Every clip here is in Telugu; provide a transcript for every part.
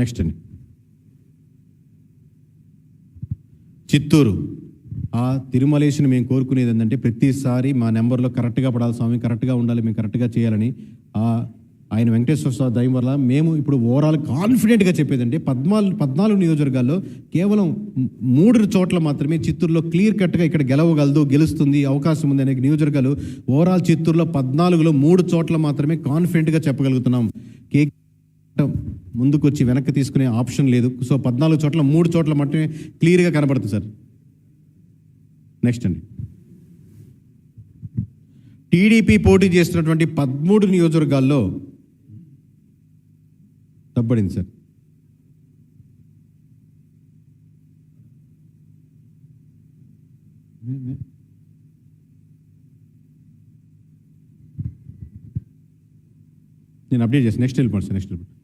నెక్స్ట్ అండి చిత్తూరు. ఆ తిరుమలేశుని మేము కోరుకునేది ఏంటంటే ప్రతిసారి మా నెంబర్లో కరెక్ట్గా పడాలి స్వామి కరెక్ట్గా ఉండాలి మేము కరెక్ట్గా చేయాలని. ఆ ఆయన వెంకటేశ్వర స్వామి దయం వల్ల మేము ఇప్పుడు ఓవరాల్ కాన్ఫిడెంట్గా చెప్పేదంటే పద్నాలుగు పద్నాలుగు నియోజకవర్గాల్లో కేవలం మూడు చోట్ల మాత్రమే చిత్తూరులో క్లియర్ కట్గా ఇక్కడ గెలవగలదు గెలుస్తుంది అవకాశం ఉంది అనే నియోజకవర్గాలు ఓవరాల్ చిత్తూరులో పద్నాలుగులో మూడు చోట్ల మాత్రమే కాన్ఫిడెంట్గా చెప్పగలుగుతున్నాం. కే ముందుకు వచ్చి వెనక్కి తీసుకునే ఆప్షన్ లేదు. సో పద్నాలుగు చోట్ల మూడు చోట్ల మాత్రమే క్లియర్గా కనబడుతుంది సార్. నెక్స్ట్ అండి. టీడీపీ పోటీ చేస్తున్నటువంటి పదమూడు నియోజకవర్గాల్లో తప్పబడింది సార్. నేను అప్డేట్ చేస్తాను నెక్స్ట్ వెళ్ళిపోండి సార్ నెక్స్ట్ వెళ్ళిపోండి.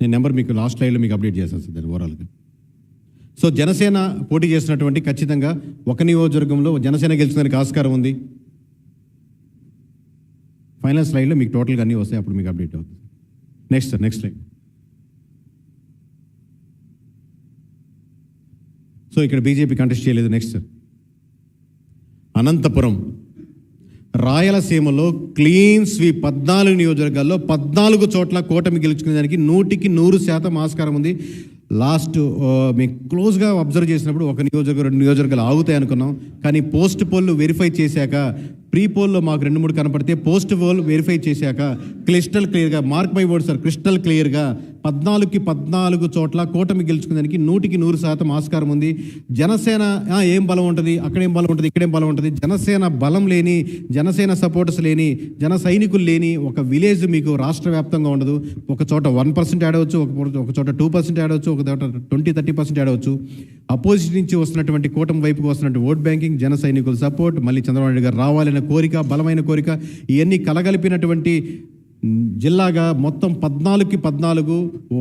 నేను నెంబర్ మీకు లాస్ట్ లైవ్లో మీకు అప్డేట్ చేస్తాను సార్ దాన్ని ఓవరాల్గా. సో జనసేన పోటీ చేసినటువంటి ఖచ్చితంగా ఒక నియోజకవర్గంలో జనసేన గెలిచడానికి ఆస్కారం ఉంది. ఫైనల్ స్లైడ్లో మీకు టోటల్గా అన్నీ వస్తాయి అప్పుడు మీకు అప్డేట్ అవుతుంది. Next sir next slide so ఇక్కడ బీజేపీ కంటెస్ట్ చేయలేదు నెక్స్ట్ సార్ అనంతపురం రాయలసీమలో క్లీన్ స్వీప్ పద్నాలుగు నియోజకవర్గాల్లో పద్నాలుగు చోట్ల కూటమి గెలుచుకునేదానికి నూటికి నూరు శాతం ఆస్కారం ఉంది. లాస్ట్ మేము క్లోజ్గా అబ్జర్వ్ చేసినప్పుడు ఒక నియోజకవర్గం రెండు నియోజకవర్గాలు ఆగుతాయి అనుకున్నాం. కానీ పోస్ట్ పోల్ వెరిఫై చేశాక ప్రీ పోల్లో మాకు రెండు మూడు కనపడితే పోస్ట్ పోల్ వెరిఫై చేశాక క్లిస్టల్ క్లియర్గా mark by word sir crystal క్లియర్గా పద్నాలుగుకి పద్నాలుగు చోట్ల కూటమి గెలుచుకునేదానికి నూటికి నూరు శాతం ఆస్కారం ఉంది. జనసేన ఏం బలం ఉంటుంది? అక్కడేం బలం ఉంటుంది? ఇక్కడేం బలం ఉంటుంది? జనసేన బలం లేని జనసేన సపోర్టర్స్ లేని జన సైనికులు లేని ఒక విలేజ్ మీకు రాష్ట్ర వ్యాప్తంగా ఉండదు. ఒక చోట వన్ పర్సెంట్ ఆడవచ్చు ఒక చోట టూ పర్సెంట్ ఆడవచ్చు ఒక చోట ట్వంటీ థర్టీ పర్సెంట్ ఆడవచ్చు అపోజిట్ నుంచి వస్తున్నటువంటి కూటమి వైపుకి వస్తున్నటువంటి ఓట్ బ్యాంకింగ్ జన సైనికుల సపోర్ట్ మళ్ళీ చంద్రబాబు నాయుడు గారు రావాలనే కోరిక బలమైన కోరిక ఇవన్నీ కలగలిపినటువంటి జిల్లాగా మొత్తం పద్నాలుగుకి పద్నాలుగు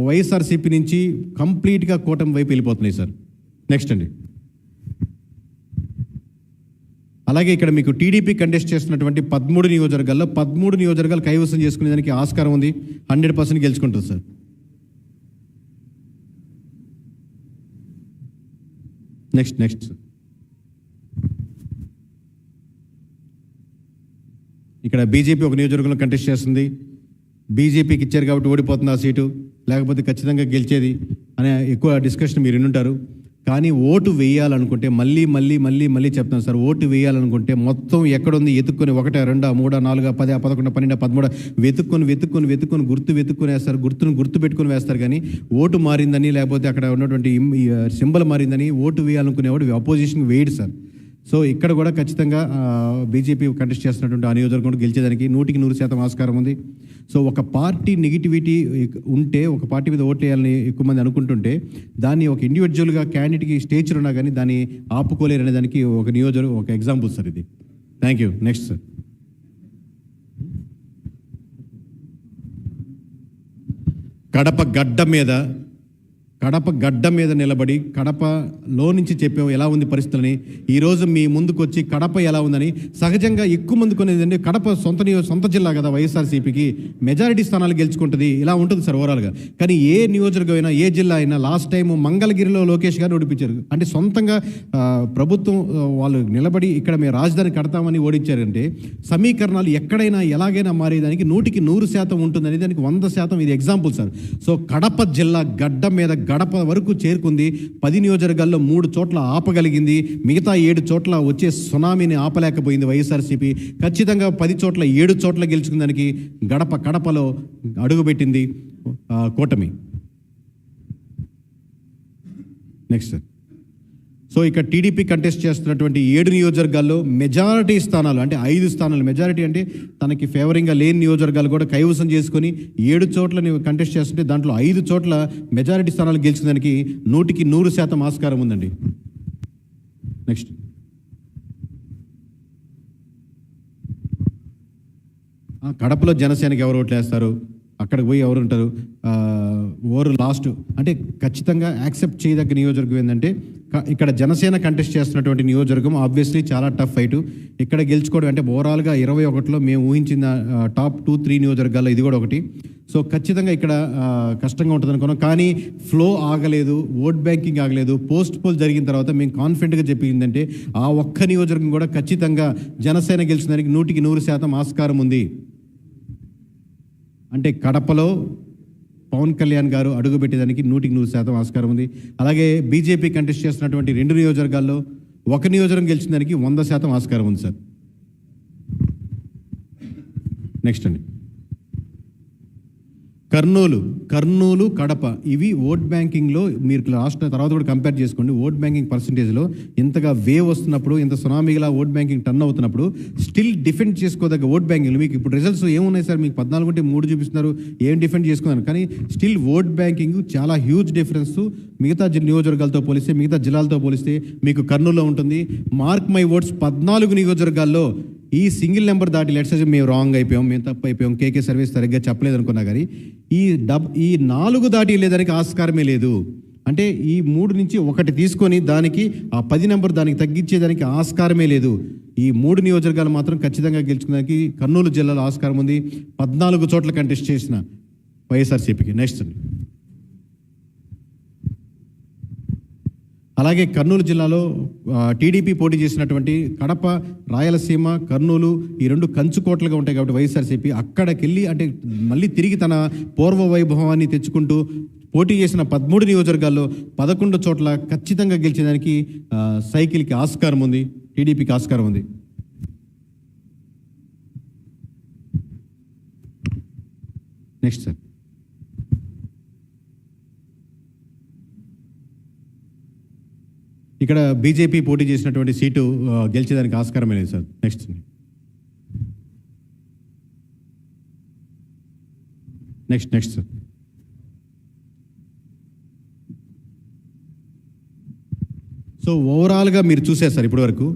వైఎస్ఆర్సీపీ నుంచి కంప్లీట్గా కూటమి వైపు వెళ్ళిపోతున్నాయి సార్. నెక్స్ట్ అండి. అలాగే ఇక్కడ మీకు టీడీపీ కంటెస్ట్ చేస్తున్నటువంటి పదమూడు నియోజకవర్గాల్లో పదమూడు నియోజకవర్గాలు కైవసం చేసుకునేదానికి ఆస్కారం ఉంది. హండ్రెడ్ పర్సెంట్ గెలుచుకుంటుంది సార్. నెక్స్ట్ నెక్స్ట్ ఇక్కడ బీజేపీ ఒక నియోజకవర్గంలో కంటెస్ట్ చేస్తుంది. బీజేపీకి ఇచ్చారు కాబట్టి ఓడిపోతుంది ఆ సీటు. లేకపోతే ఖచ్చితంగా గెలిచేది అనే ఎక్కువ డిస్కషన్ మీరు వినుంటారు. కానీ ఓటు వేయాలనుకుంటే మళ్ళీ మళ్ళీ మళ్ళీ మళ్ళీ చెప్తాను సార్ ఓటు వేయాలనుకుంటే మొత్తం ఎక్కడుంది? ఎత్తుక్కొని ఒకటే రెండా మూడా నాలుగా పది పదకొండు పన్నెండు పదమూడు వెతుక్కొని వెతుక్కొని వెతుక్కొని గుర్తు వెతుక్కొని వేస్తారు గుర్తును గుర్తు పెట్టుకొని వేస్తారు. కానీ ఓటు మారిందని లేకపోతే అక్కడ ఉన్నటువంటి సింబల్ మారిందని ఓటు వేయాలనుకునేవాడు అపోజిషన్ వేయడు సార్. సో ఇక్కడ కూడా ఖచ్చితంగా బీజేపీ కంటెస్ట్ చేస్తున్నటువంటి ఆ నియోజకవర్గం గెలిచేదానికి నూటికి నూరు శాతం ఆస్కారం ఉంది. సో ఒక పార్టీ నెగిటివిటీ ఉంటే ఒక పార్టీ మీద ఓటు వేయాలని ఎక్కువ మంది అనుకుంటుంటే దాన్ని ఒక ఇండివిజువల్గా క్యాండిడేట్కి స్టేచర్ ఉన్నా కానీ దాన్ని ఆపుకోలేరు అనే దానికి ఒక నియోజకవర్గం ఒక ఎగ్జాంపుల్ సార్ ఇది. Thank you next sir Kadapa గడ్డ మీద కడప గడ్డ మీద నిలబడి కడపలో నుంచి చెప్పాము ఎలా ఉంది పరిస్థితులని. ఈరోజు మీ ముందుకు వచ్చి కడప ఎలా ఉందని. సహజంగా ఎక్కువ మంది కొనేది కడప సొంత సొంత జిల్లా కదా వైఎస్ఆర్సీపీకి. మెజారిటీ స్థానాలు గెలుచుకుంటుంది. ఇలా ఉంటుంది సార్ ఓవరాల్గా. కానీ ఏ నియోజకవర్గం అయినా ఏ జిల్లా అయినా లాస్ట్ టైం మంగళగిరిలో లోకేష్ గారు ఓడిపించారు. అంటే సొంతంగా ప్రభుత్వం వాళ్ళు నిలబడి ఇక్కడ మేము రాజధాని కడతామని ఓడించారంటే సమీకరణాలు ఎక్కడైనా ఎలాగైనా మారేదానికి నూటికి నూరు శాతం ఉంటుందని దానికి వంద శాతం ఇది ఎగ్జాంపుల్ సార్. సో కడప జిల్లా గడ్డ మీద గడప వరకు చేరుకుంది. పది నియోజకవర్గాల్లో మూడు చోట్ల ఆపగలిగింది. మిగతా ఏడు చోట్ల వచ్చే సునామీని ఆపలేకపోయింది వైఎస్ఆర్సీపీ. ఖచ్చితంగా పది చోట్ల ఏడు చోట్ల గెలుచుకుందానికి గడప కడపలో అడుగుపెట్టింది కూటమి. నెక్స్ట్ సార్ సో ఇక్కడ టీడీపీ కంటెస్ట్ చేస్తున్నటువంటి ఏడు నియోజకవర్గాల్లో మెజారిటీ స్థానాలు అంటే ఐదు స్థానాలు మెజారిటీ అంటే తనకి ఫేవరింగ్గా లేని నియోజకవర్గాలు కూడా కైవసం చేసుకొని ఏడు చోట్ల కంటెస్ట్ చేస్తుంటే దాంట్లో ఐదు చోట్ల మెజారిటీ స్థానాలు గెలిచేదానికి నూటికి నూరు శాతం ఆస్కారం ఉందండి. నెక్స్ట్. కడపలో జనసేనకి ఎవరు ఓట్లు వేస్తారు? అక్కడికి పోయి ఎవరు ఉంటారు? ఓరు లాస్ట్. అంటే ఖచ్చితంగా యాక్సెప్ట్ చేయదగ్గ నియోజకవర్గం ఏంటంటే ఇక్కడ జనసేన కంటెస్ట్ చేస్తున్నటువంటి నియోజకవర్గం ఆబ్వియస్లీ చాలా టఫ్ ఫైట్ ఇక్కడ గెలుచుకోవడం అంటే ఓవరాల్గా ఇరవై ఒకటిలో మేము ఊహించిన టాప్ టూ త్రీ నియోజకవర్గాల్లో ఇది కూడా ఒకటి. సో ఖచ్చితంగా ఇక్కడ కష్టంగా ఉంటుంది అనుకున్నాం. కానీ ఫ్లో ఆగలేదు ఓట్ బ్యాంకింగ్ ఆగలేదు పోస్ట్ పోల్ జరిగిన తర్వాత మేము కాన్ఫిడెంట్గా చెప్పిందంటే ఆ ఒక్క నియోజకవర్గం కూడా ఖచ్చితంగా జనసేన గెలిచిన దానికి నూటికి నూరు శాతం ఆస్కారం ఉంది. అంటే కడపలో పవన్ కళ్యాణ్ గారు అడుగుపెట్టేదానికి నూటికి నూరు శాతం ఆస్కారం ఉంది. అలాగే బీజేపీ కంటెస్ట్ చేస్తున్నటువంటి రెండు నియోజకవర్గాల్లో ఒక నియోజకవర్గం గెలిచిన దానికి వంద శాతం ఆస్కారం ఉంది సార్. నెక్స్ట్ అండి. కర్నూలు కర్నూలు కడప ఇవి ఓట్ బ్యాంకింగ్లో మీరు లాస్ట్ తర్వాత కూడా కంపేర్ చేసుకోండి. ఓట్ బ్యాంకింగ్ పర్సంటేజ్లో ఇంతగా వేవ్ వస్తున్నప్పుడు ఇంత సునామీగా ఓట్ బ్యాంకింగ్ టర్న్ అవుతున్నప్పుడు స్టిల్ డిఫెండ్ చేసుకోదగ్గ ఓట్ బ్యాంకింగ్ మీకు ఇప్పుడు రిజల్ట్స్ ఏమున్నాయి సార్? మీకు పద్నాలుగు అంటే మూడు చూపిస్తున్నారు. ఏం డిఫెండ్ చేసుకున్నారు? కానీ స్టిల్ ఓట్ బ్యాంకింగ్ చాలా హ్యూజ్ డిఫరెన్స్ మిగతా జి- నియోజకవర్గాలతో పోలిస్తే మిగతా జిల్లాలతో పోలిస్తే మీకు కర్నూలులో ఉంటుంది. మార్క్ మై ఓట్స్ పద్నాలుగు నియోజకవర్గాల్లో ఈ సింగిల్ నెంబర్ దాటి లెట్స్ మేము రాంగ్ అయిపోయాం మేము తప్పు అయిపోయాం కేకే సర్వీస్ సరిగ్గా చెప్పలేదు అనుకున్నా కానీ ఈ డబ్ ఈ నాలుగు దాటి వెళ్ళేదానికి ఆస్కారమే లేదు. అంటే ఈ మూడు నుంచి ఒకటి తీసుకొని దానికి ఆ పది నెంబర్ దానికి తగ్గించేదానికి ఆస్కారమే లేదు. ఈ మూడు నియోజకవర్గాలు మాత్రం ఖచ్చితంగా గెలుచుకోవడానికి కర్నూలు జిల్లాలో ఆస్కారం ఉంది. పద్నాలుగు చోట్ల కంటెస్ట్ చేసిన వైఎస్ఆర్సీపీకి. నెక్స్ట్ అలాగే కర్నూలు జిల్లాలో టీడీపీ పోటీ చేసినటువంటి కడప రాయలసీమ కర్నూలు ఈ రెండు కంచుకోట్లుగా ఉంటాయి కాబట్టి వైఎస్ఆర్సీపీ. అక్కడికెళ్ళి అంటే మళ్ళీ తిరిగి తన పూర్వ వైభవాన్ని తెచ్చుకుంటూ పోటీ చేసిన పదమూడు నియోజకవర్గాల్లో పదకొండు చోట్ల ఖచ్చితంగా గెలిచేదానికి సైకిల్కి ఆస్కారం ఉంది టీడీపీకి ఆస్కారం ఉంది. Next sir. ఇక్కడ బీజేపీ పోటీ చేసినటువంటి సీటు గెలిచేదానికి ఆస్కారమే లేదు sir. Next next next sir so ఓవరాల్గా మీరు చూసారు సార్ ఇప్పటి ఇప్పటివరకు?